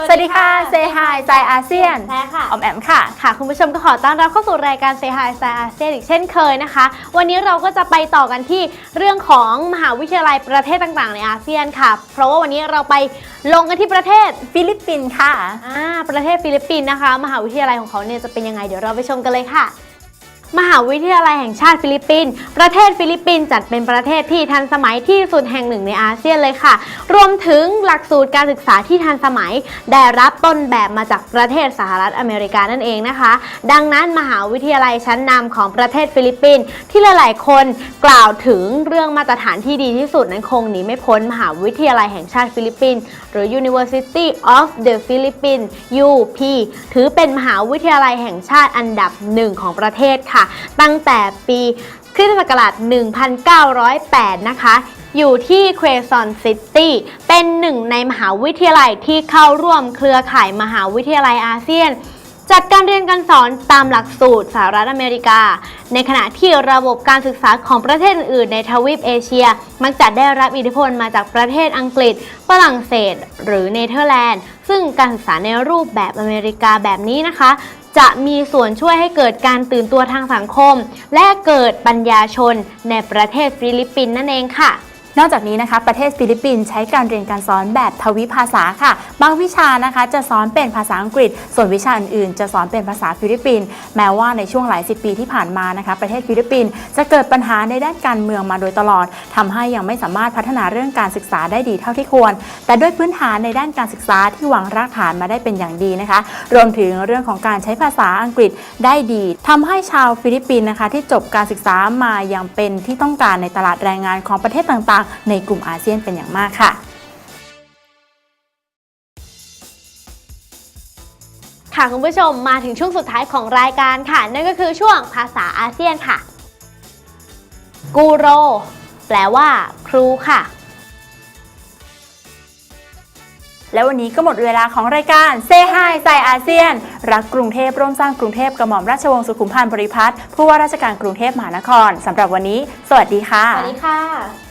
วัสดีค่ะเซฮายไซอาเซียนแพ้ค่ะ ออมแอมค่ะ ค่ะ คุณผู้ชมก็ขอต้อนรับเข้าสู่รายการ Say Hi s อาเซียนอีกเช่นเคยนะคะ วันนี้เราก็จะไปต่อกันที่เรื่องของมหาวิทยาลัยประเทศต่างๆ ในอาเซียนค่ะ เพราะว่าวันนี้เราไปลงกันที่ประเทศฟิลิปปินส์ค่ะอ่าประเทศฟิลิปปินส์นะคะ มหาวิทยาลัยของเขาเนี่ยจะเป็นยังไงเดี๋ยวเราไปชมกันเลยค่ะ มหาวิทยาลัยแห่งชาติฟิลิปปินส์ ประเทศฟิลิปปินส์จัดเป็นประเทศที่ทันสมัยที่สุดแห่งหนึ่งในอาเซียนเลยค่ะ รวมถึงหลักสูตรการศึกษาที่ทันสมัย ได้รับต้นแบบมาจากประเทศสหรัฐอเมริกานั่นเองนะคะ ดังนั้นมหาวิทยาลัยชั้นนำของประเทศฟิลิปปินส์ที่หลาย ๆ คนกล่าวถึงเรื่องมาตรฐานที่ดีที่สุดนั้นคงหนีไม่พ้นมหาวิทยาลัยแห่งชาติฟิลิปปินส์หรือ University of the Philippines UP ถือเป็นมหาวิทยาลัยแห่งชาติอันดับหนึ่งของประเทศค่ะตั้งแต่ปีคริสตศักราช 1908 นะคะ อยู่ที่เควซอนซิตี้ เป็นหนึ่งในมหาวิทยาลัยที่เข้าร่วมเครือข่ายมหาวิทยาลัยอาเซียน จัดการเรียนการสอนตามหลักสูตรสหรัฐอเมริกา ในขณะที่ระบบการศึกษาของประเทศอื่นในทวีปเอเชีย มักจะได้รับอิทธิพลมาจากประเทศอังกฤษ ฝรั่งเศส หรือเนเธอร์แลนด์ ซึ่งการศึกษาในรูปแบบอเมริกาแบบนี้นะคะ จะมีส่วนช่วยให้เกิดการตื่นตัวทางสังคม และเกิดปัญญาชนในประเทศฟิลิปปินส์นั่นเองค่ะ นอกจากนี้นะคะประเทศฟิลิปปินส์ใช้การเรียนการสอนแบบทวิภาษาค่ะ บางวิชานะคะจะสอนเป็นภาษาอังกฤษ ส่วนวิชาอื่นๆ จะสอนเป็นภาษาฟิลิปปินส์แม้ว่าในช่วงหลายสิบปีที่ผ่านมานะคะประเทศฟิลิปปินส์จะเกิดปัญหาในด้านการเมืองมาโดยตลอดทำให้ยังไม่สามารถพัฒนาเรื่องการศึกษาได้ดีเท่าที่ควร แต่ด้วยพื้นฐานในด้านการศึกษาที่วางรากฐานมาได้เป็นอย่างดีนะคะ รวมถึงเรื่องของการใช้ภาษาอังกฤษได้ดีทำให้ชาวฟิลิปปินส์นะคะที่จบการศึกษามายังเป็นที่ต้องการในตลาดแรงงานของประเทศต่างๆในกลุ่มอาเซียนเป็นอย่างมากค่ะค่ะคุณผู้ชมมาถึงช่วงสุดท้ายของรายการค่ะ นั่นก็คือช่วงภาษาอาเซียนค่ะ กูโร แปลว่า ครูค่ะ และวันนี้ก็หมดเวลาของรายการเซฮายใส่อาเซียน รักกรุงเทพร่วมสร้างกรุงเทพกระหม่อมราชวงศ์สุขุมพันธ์บริพัตรผู้ว่าราชการกรุงเทพมหานครสำหรับวันนี้ สวัสดีค่ะ สวัสดีค่ะ